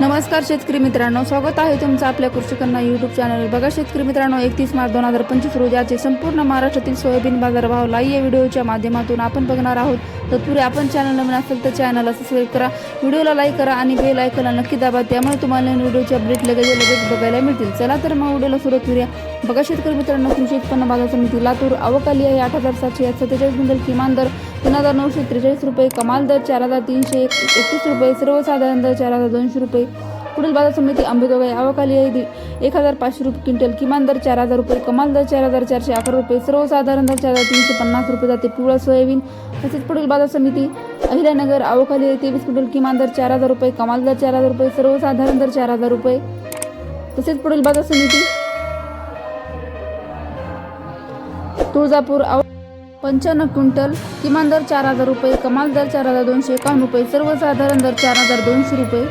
नमस्कार शेतकरी मित्रांनो स्वागत आहे तुमचं आपल्या कृषी युट्यूब चॅनल बघा शेतकरी मित्रांनो एकतीस मार्च दोन हजार पंचवीस रोजी आजचे संपूर्ण महाराष्ट्रातील सोयाबीन बाजारभाव लाई या व्हिडिओच्या माध्यमातून आपण बघणार आहोत. तत्पूर्वी आपण चॅनल नवीन असेल तर चॅनलला सबस्क्राईब करा व्हिडिओला लाईक करा आणि बेल आयकॉनला नक्की दाबा त्यामुळे तुम्हाला नवीन व्हिडिओचे अपडेट लगेच लगेच बघायला मिळतील. चला तर मग व्हिडिओला सुरुवात करूया. बघा शेतकरी मित्रांनो कृषी उत्पन्न बाजार समिती लातूर अवकाली आहे आठ हजार सातशे सत्तेचाळीस क्विंटल किमान दर. तीन हजार नऊशे त्रेचाळीस रुपये कमाल दर चार हजार तीनशे एक- एकतीस रुपये सर्वसाधारण दर चार हजार दोनशे रुपये. पुढील बाजार समिती अंबेजोगाई आवाखाली आहे. एक हजार पाचशे रुपये क्विंटल किमान दर चार हजार रुपये कमाल दर चार हजार चारशे अकरा रुपये सर्वसाधारण दर चार हजार तीनशे पन्नास रुपये जाते. पिवळा सोयाबीन. तसेच पुढील बाजार समिती अहिल्यानगर आवाखाली आहे. तेवीस क्विंटल किमान दर चार हजार रुपये कमाल दर चार हजार रुपये सर्वसाधारण दर चार हजार रुपये. तसेच पुढील बाजार समिती तुळजापूर आव पंच्याण्णव क्विंटल किमान दर चार हजार रुपये कमाल दर चार हजार दोनशे एकावन्न रुपये सर्वसाधारण दर चार हजार दोनशे रुपये.